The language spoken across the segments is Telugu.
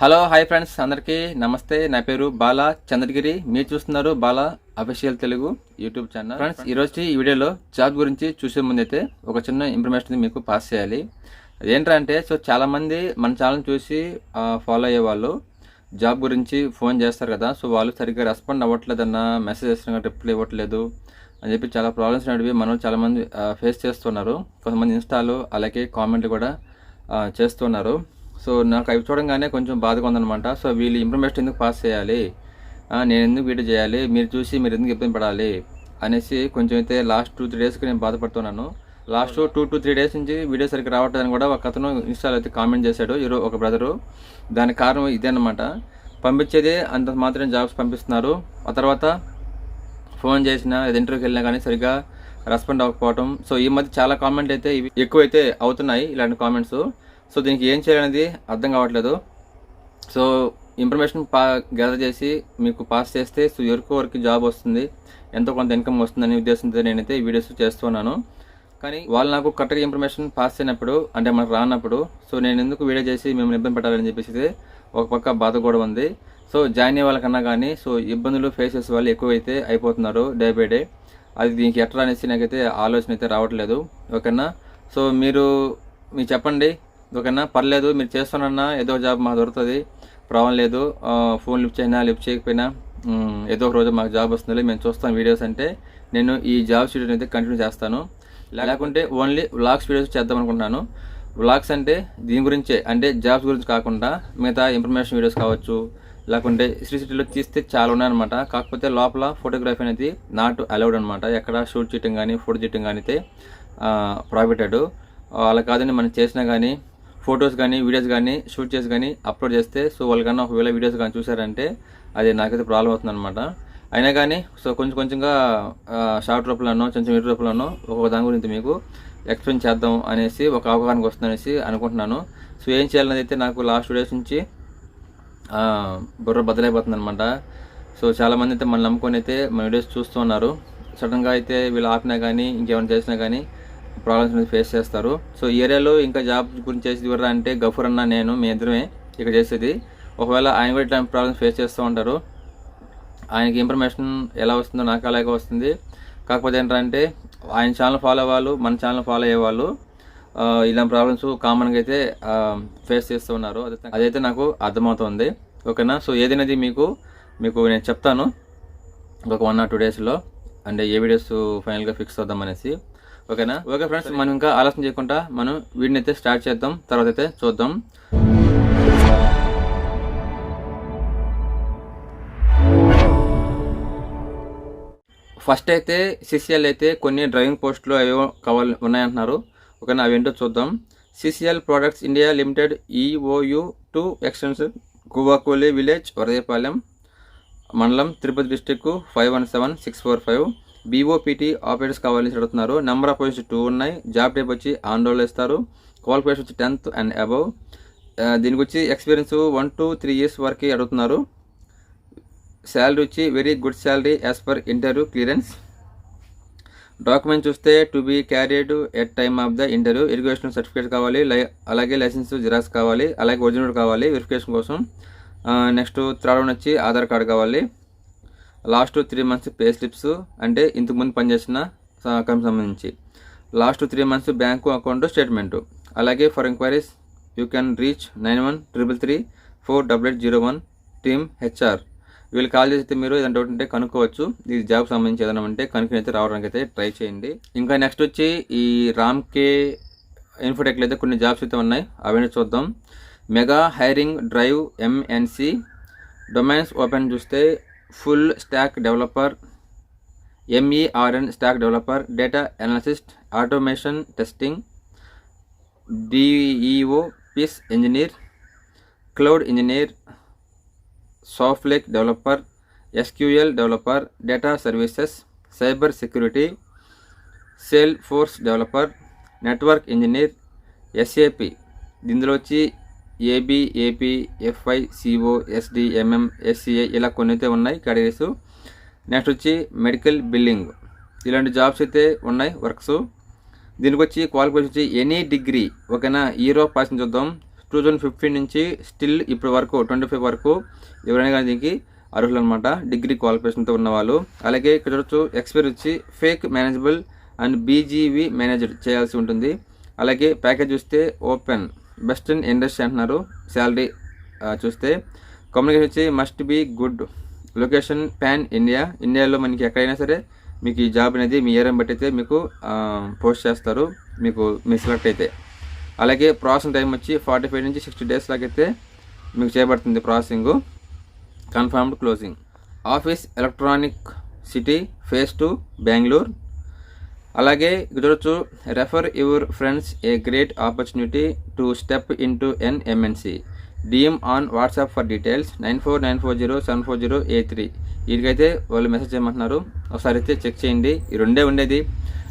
హలో హాయ్ ఫ్రెండ్స్ అందరికీ నమస్తే. నా పేరు బాలా చంద్రగిరి. మీరు చూస్తున్నారు Bala official Telugu YouTube channel. Friends ఈరోజు ఈ వీడియోలో జాబ్ గురించి చూసే ముందైతే ఒక చిన్న ఇన్ఫర్మేషన్ మీకు పాస్ చేయాలి. ఏంటంటే సో చాలామంది మన ఛానల్ చూసి ఫాలో అయ్యే వాళ్ళు జాబ్ గురించి ఫోన్ చేస్తారు కదా. సో వాళ్ళు సరిగ్గా రెస్పాండ్ అవ్వట్లేదన్న మెసేజ్ చేస్తున్నా రిప్లై ఇవ్వట్లేదు అని చెప్పి చాలా ప్రాబ్లమ్స్ అనేవి మనం చాలామంది ఫేస్ చేస్తున్నారు. కొంతమంది ఇన్స్టాలు అలాగే కామెంట్లు కూడా చేస్తున్నారు. సో నాకు అవి చూడంగానే కొంచెం బాధగా ఉందనమాట సో వీళ్ళు ఇన్ఫర్మేషన్ ఎందుకు పాస్ చేయాలి? నేను ఎందుకు వీడియో చేయాలి? మీరు చూసి మీరు ఎందుకు ఇబ్బంది పడాలి? అనేసి కొంచెం అయితే లాస్ట్ టూ త్రీ డేస్కి నేను బాధపడుతున్నాను. Last two two three days నుంచి వీడియో సరిగ్గా రావట్లేదని కూడా ఒక అతను ఇన్స్టాలో అయితే కామెంట్ చేశాడు. ఈరో ఒక బ్రదరు దానికి కారణం ఇదే అనమాట పంపించేది అంత మాత్రం జాబ్స్ పంపిస్తున్నారు. ఆ తర్వాత ఫోన్ చేసినా లేదా ఇంటర్వ్యూకి వెళ్ళినా కానీ సరిగ్గా రెస్పాండ్ అవ్వకపోవటం. సో ఈ మధ్య చాలా కామెంట్ అయితే ఇవి ఎక్కువైతే అవుతున్నాయి ఇలాంటి కామెంట్స్ సో దీనికి ఏం చేయాలనేది అర్థం కావట్లేదు. సో ఇన్ఫర్మేషన్ పా గ్యాదర్ చేసి మీకు పాస్ చేస్తే సో ఎవరికో వరకు జాబ్ వస్తుంది ఎంతో కొంత ఇన్కమ్ వస్తుందనే ఉద్దేశంతో నేనైతే ఈ వీడియోస్ చేస్తున్నాను కానీ వాళ్ళు నాకు కరెక్ట్గా ఇన్ఫర్మేషన్ పాస్ అయినప్పుడు అంటే మనకు రానప్పుడు సో నేను ఎందుకు వీడియో చేసి మిమ్మల్ని ఇబ్బంది పెట్టాలని చెప్పేసి ఒక పక్క బాధ కూడా ఉంది. సో జాయిన్ అయ్యే వాళ్ళకన్నా కానీ సో ఇబ్బందులు ఫేస్ చేసే వాళ్ళు ఎక్కువైతే అయిపోతున్నారు డే బై డే. అది దీనికి ఎట్లా అనేసి నాకైతే ఆలోచన అయితే రావట్లేదు. ఓకేనా? సో మీరు మీరు చెప్పండి. ఓకేనా? పర్లేదు మీరు చేస్తానన్నా ఏదో జాబ్ మాకు దొరుకుతుంది. ప్రాబ్లం లేదు. ఫోన్ లిఫ్ట్ చేయినా లిఫ్ట్ చేయకపోయినా ఏదో ఒక రోజు మాకు జాబ్ వస్తుంది మేము చూస్తాం వీడియోస్ అంటే. నేను ఈ జాబ్ షీట్ అయితే కంటిన్యూ చేస్తాను. లేకుంటే ఓన్లీ వ్లాగ్స్ వీడియోస్ చేద్దాం అనుకుంటున్నాను. వ్లాగ్స్ అంటే దీని గురించే అంటే జాబ్స్ గురించి కాకుండా మిగతా ఇన్ఫర్మేషన్ వీడియోస్ కావచ్చు. లేకుంటే శ్రీ సిటీలో తీస్తే చాలా ఉన్నాయన్నమాట. కాకపోతే లోపల ఫోటోగ్రఫీ అనేది నాట్ అలౌడ్ అనమాట ఎక్కడ షూట్ చేయటం కానీ ఫోటో చేయటం కానీ అయితే ప్రాఫిటెడ్ అలా కాదని మనం చేసినా కానీ ఫొటోస్ కానీ వీడియోస్ కానీ షూట్ చేసి కానీ అప్లోడ్ చేస్తే సో వాళ్ళకన్నా ఒకవేళ వీడియోస్ కానీ చూసారంటే అది నాకైతే ప్రాబ్లం అవుతుంది అనమాట అయినా కానీ సో కొంచెం కొంచెంగా షార్ట్ రూపంలోనో కొంచెం ఇటు రూపంలోనో ఒక్కొక్క దాని గురించి మీకు ఎక్స్ప్లెయిన్ చేద్దాం అనేసి ఒక అవగాహనకు వస్తుందనేసి అనుకుంటున్నాను. సో ఏం చేయాలనేది అయితే నాకు లాస్ట్ డేస్ నుంచి బుర్ర బద్దలైపోతుంది అనమాట సో చాలామంది అయితే మన నమ్ముకొని అయితే మన వీడియోస్ చూస్తూ ఉన్నారు. సడన్గా అయితే వీళ్ళు ఆపినా కానీ ఇంకేమైనా చేసినా కానీ ప్రాబ్లమ్స్ అనేది ఫేస్ చేస్తారు. సో ఈ ఏరియాలో ఇంకా జాబ్ గురించి చేసేది ఎవరు అంటే గఫూర్ అన్న నేను మీ ఇద్దరమే ఇక్కడ చేసేది. ఒకవేళ ఆయన కూడా ఇట్లాంటి ప్రాబ్లమ్స్ ఫేస్ చేస్తూ ఉంటారు ఆయనకి ఇన్ఫర్మేషన్ ఎలా వస్తుందో నాకు అలాగే వస్తుంది. కాకపోతే ఏంటంటే ఆయన ఛానల్ ఫాలో అవ్వాలి మన ఛానల్ ఫాలో అయ్యేవాళ్ళు ఇలాంటి ప్రాబ్లమ్స్ కామన్గా అయితే ఫేస్ చేస్తూ ఉన్నారు. అదైతే నాకు అర్థమవుతుంది. ఓకేనా? సో ఏదైనది మీకు మీకు నేను చెప్తాను. ఒక వన్ ఆర్ టూ డేస్లో అంటే ఏ వీడియోస్ ఫైనల్గా ఫిక్స్ అవుదాం అనేసి. ఓకేనా? ఓకే ఫ్రెండ్స్ మనం ఇంకా ఆలోచన చేయకుండా మనం వీడిని అయితే స్టార్ట్ చేద్దాం. తర్వాత అయితే చూద్దాం ఫస్ట్ అయితే సిసిఎల్ అయితే కొన్ని డ్రైవింగ్ పోస్టులు ఏవో కావాలి ఉన్నాయంటున్నారు. ఓకేనా అవి ఏంటో చూద్దాం. CCL products India limited EOU two extension Guvakoli village Varadepalem మండలం Tirupati district five one seven six four five BOPT operators కావాలని అడుగుతున్నారు. నెంబర్ ఆఫ్ పొజిషన్ టూ ఉన్నాయి. జాబ్ టైప్ వచ్చి ఆందోళన ఇస్తారు. క్వాలిఫికేషన్ వచ్చి టెన్త్ అండ్ అబవ్ దీనికి వచ్చి experience one two three years వరకు అడుగుతున్నారు. శాలరీ వచ్చి very good salary as per interview clearance document చూస్తే to be carried at time of the interview education certificate కావాలి. అలాగే లైసెన్స్ జిరాక్స్ కావాలి. అలాగే ఒరిజినల్ కావాలి. వెరిఫికేషన్ కోసం. నెక్స్ట్ థర్డ్ వన్ వచ్చి ఆధార్ కార్డ్ కావాలి. Last three months pay slips అంటే ఇంతకుముందు పనిచేసిన కంపెనీ సంబంధించి. Last three months bank account statement. అలాగే for enquiries you can reach nine one triple three four double eight zero one team HR. వీళ్ళు కాల్ చేస్తే మీరు ఏదైనా డౌట్ ఉంటే కనుక్కోవచ్చు. ఈ జాబ్ సంబంధించి ఏదైనా ఉంటే కనుక్కుని అయితే రావడానికి అయితే ట్రై చేయండి. ఇంకా నెక్స్ట్ వచ్చి ఈ రామ్ కే ఇన్ఫోటెక్లో అయితే కొన్ని జాబ్స్ అయితే ఉన్నాయి. అవన్నీ చూద్దాం. Mega hiring drive MNC. Domains open చూస్తే full stack developer MERN stack developer data analyst automation testing DevOps engineer cloud engineer సాఫ్ట్లేక్ developer SQL developer data services cyber security Salesforce developer network engineer SAP ఇందులో వచ్చి ABAP f i CO SD MM ఇలా కొన్ని అయితే ఉన్నాయి కేటగిరీస్ నెక్స్ట్ వచ్చి మెడికల్ బిల్లింగ్. ఇలాంటి జాబ్స్ అయితే ఉన్నాయి వర్క్స్. దీనికి వచ్చి క్వాలిఫికేషన్ వచ్చి ఎనీ డిగ్రీ. ఓకేనా? ఈరో పాసింగ్ చూద్దాం. టూ థౌజండ్ ఫిఫ్టీన్ నుంచి స్టిల్ ఇప్పటి వరకు ట్వంటీ ఫైవ్ వరకు ఎవరైనా కానీ దీనికి అర్హులు అనమాట డిగ్రీ క్వాలిఫికేషన్తో ఉన్నవాళ్ళు అలాగే ఇక్కడ చూడొచ్చు ఎక్స్పైర్ వచ్చి fake manageable and BGV manager చేయాల్సి ఉంటుంది. అలాగే ప్యాకేజ్ చూస్తే ఓపెన్. బెస్ట్ ఇన్ ఇండస్ట్రీ అంటున్నారు. శాలరీ చూస్తే కమ్యూనికేషన్ వచ్చి must be good. Location pan India. ఇండియాలో మనకి ఎక్కడైనా సరే మీకు ఈ జాబ్ అనేది మీ ఏరియాని బట్టి అయితే మీకు పోస్ట్ చేస్తారు. మీకు మీ సెలెక్ట్ అయితే. అలాగే ప్రాసెసింగ్ టైం వచ్చి ఫార్టీ ఫైవ్ నుంచి సిక్స్టీ డేస్ లాగైతే మీకు చేయబడుతుంది processing. Confirmed closing. Office electronic city phase two Bengaluru. అలాగే ఇక్కడ చూడొచ్చు. Refer your friends a great opportunity to step into an MNC DM on WhatsApp for details nine four nine four zero seven four zero a three వీటికైతే వాళ్ళు మెసేజ్ చేయమంటున్నారు. ఒకసారి అయితే చెక్ చేయండి. ఈ రెండే ఉండేది.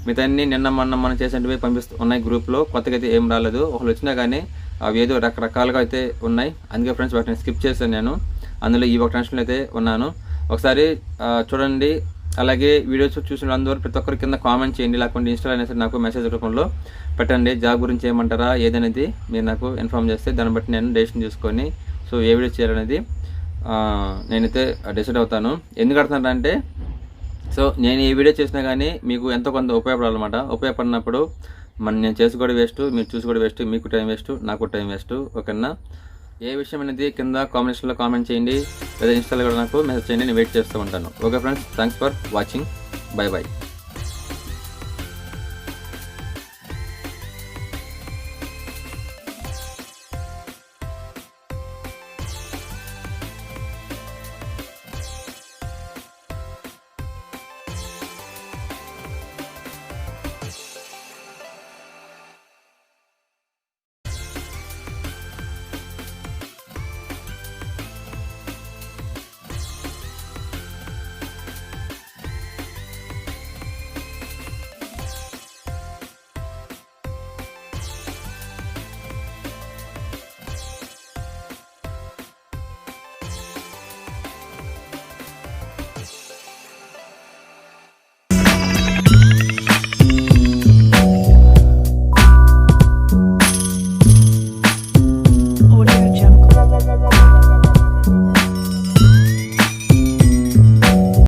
మిగతాన్ని నిన్న మొన్న మనం చేసినవి పంపిస్తూ ఉన్నాయి గ్రూప్లో. కొత్తగా అయితే ఏం రాలేదు. ఒకళ్ళు వచ్చినా కానీ అవి ఏదో రకరకాలుగా అయితే ఉన్నాయి. అందుకే ఫ్రెండ్స్ వాటిని స్కిప్ చేశాను నేను. అందులో ఈ ఒక టెన్షన్లో అయితే ఉన్నాను. ఒకసారి చూడండి. అలాగే వీడియోస్ చూసిన అందరూ ప్రతి ఒక్కరి కింద కామెంట్ చేయండి. లేకుంటే ఇన్స్టాల్ అయినా సరే నాకు మెసేజ్ రూపంలో పెట్టండి. జాబ్ గురించి ఏమంటారా ఏదనేది మీరు నాకు ఇన్ఫామ్ చేస్తే దాన్ని బట్టి నేను డెసిషన్ తీసుకొని సో ఏ వీడియో చేయాలనేది నేనైతే డిసైడ్ అవుతాను. ఎందుకు అడుగుతున్నానంటే సో నేను ఈ వీడియో చేసినా కానీ మీకు ఎంతో కొంత ఉపయోగపడాలన్నమాట. ఉపయోగపడినప్పుడు మన నేను చేసి కూడా వేస్ట్ మీరు చూసి కూడా వేస్ట్ మీకు టైం వేస్ట్ నాకు టైం వేస్ట్ ఓకేనా? ఏ విషయం అనేది కింద కామెంట్స్లో కామెంట్ చేయండి. లేదా ఇన్స్టాలో కూడా నాకు మెసేజ్ చేయండి నేను వెయిట్ చేస్తూ ఉంటాను. Okay friends thanks for watching bye bye